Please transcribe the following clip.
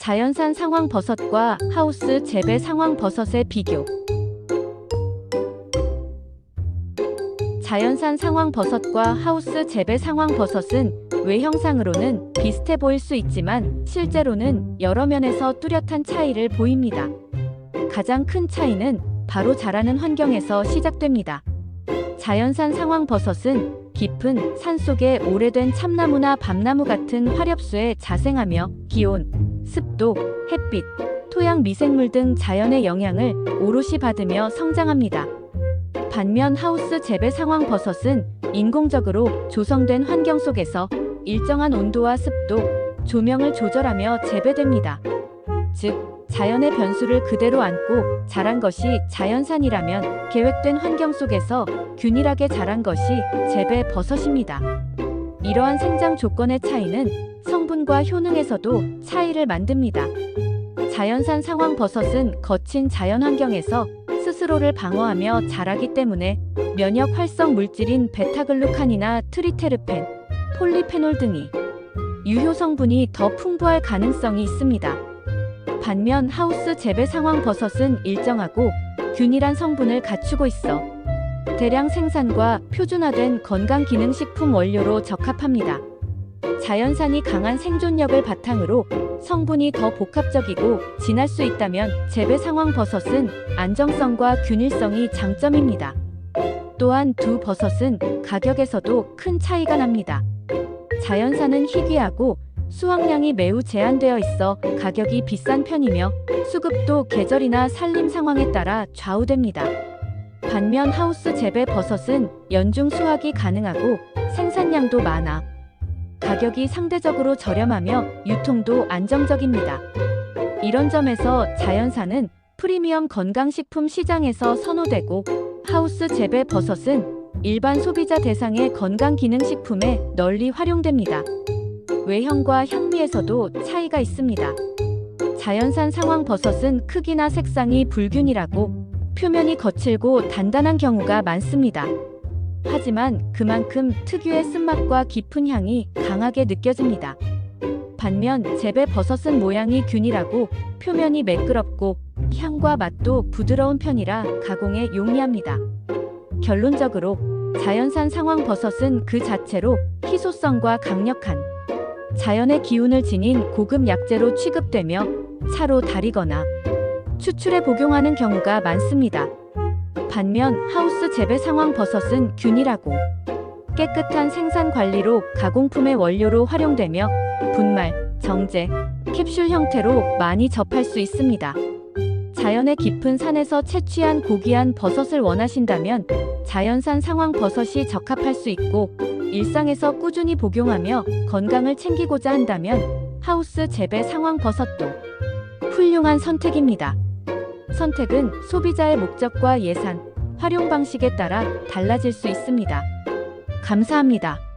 자연산 상황버섯과 하우스 재배 상황버섯의 비교. 자연산 상황버섯과 하우스 재배 상황버섯은 외형상으로는 비슷해 보일 수 있지만 실제로는 여러 면에서 뚜렷한 차이를 보입니다. 가장 큰 차이는 바로 자라는 환경에서 시작됩니다. 자연산 상황버섯은 깊은 산속에 오래된 참나무나 밤나무 같은 화렵수에 자생하며 기온, 습도, 햇빛, 토양 미생물 등 자연의 영향을 오롯이 받으며 성장합니다. 반면 하우스 재배 상황 버섯은 인공적으로 조성된 환경 속에서 일정한 온도와 습도, 조명을 조절하며 재배됩니다. 즉, 자연의 변수를 그대로 안고 자란 것이 자연산이라면 계획된 환경 속에서 균일하게 자란 것이 재배 버섯입니다. 이러한 생장 조건의 차이는 성분과 효능에서도 차이를 만듭니다. 자연산 상황 버섯은 거친 자연 환경에서 스스로를 방어하며 자라기 때문에 면역 활성 물질인 베타글루칸이나 트리테르펜, 폴리페놀 등이 유효 성분이 더 풍부할 가능성이 있습니다. 반면 하우스 재배 상황 버섯은 일정하고 균일한 성분을 갖추고 있어 대량 생산과 표준화된 건강기능식품 원료로 적합합니다. 자연산이 강한 생존력을 바탕으로 성분이 더 복합적이고 진할 수 있다면 재배 상황 버섯은 안정성과 균일성이 장점입니다. 또한 두 버섯은 가격에서도 큰 차이가 납니다. 자연산은 희귀하고 수확량이 매우 제한되어 있어 가격이 비싼 편이며 수급도 계절이나 산림 상황에 따라 좌우됩니다. 반면 하우스 재배 버섯은 연중 수확이 가능하고 생산량도 많아 가격이 상대적으로 저렴하며 유통도 안정적입니다. 이런 점에서 자연산은 프리미엄 건강식품 시장에서 선호되고 하우스 재배 버섯은 일반 소비자 대상의 건강기능식품에 널리 활용됩니다. 외형과 향미에서도 차이가 있습니다. 자연산 상황 버섯은 크기나 색상이 불균일하고 표면이 거칠고 단단한 경우가 많습니다. 하지만 그만큼 특유의 쓴맛과 깊은 향이 강하게 느껴집니다. 반면 재배 버섯은 모양이 균일하고 표면이 매끄럽고 향과 맛도 부드러운 편이라 가공에 용이합니다. 결론적으로 자연산 상황 버섯은 그 자체로 희소성과 강력한 자연의 기운을 지닌 고급 약재로 취급되며 차로 다리거나 추출에 복용하는 경우가 많습니다. 반면 하우스 재배 상황 버섯은 균일하고 깨끗한 생산 관리로 가공품의 원료로 활용되며 분말, 정제, 캡슐 형태로 많이 접할 수 있습니다. 자연의 깊은 산에서 채취한 고귀한 버섯을 원하신다면 자연산 상황 버섯이 적합할 수 있고 일상에서 꾸준히 복용하며 건강을 챙기고자 한다면 하우스 재배 상황 버섯도 훌륭한 선택입니다. 선택은 소비자의 목적과 예산, 활용 방식에 따라 달라질 수 있습니다. 감사합니다.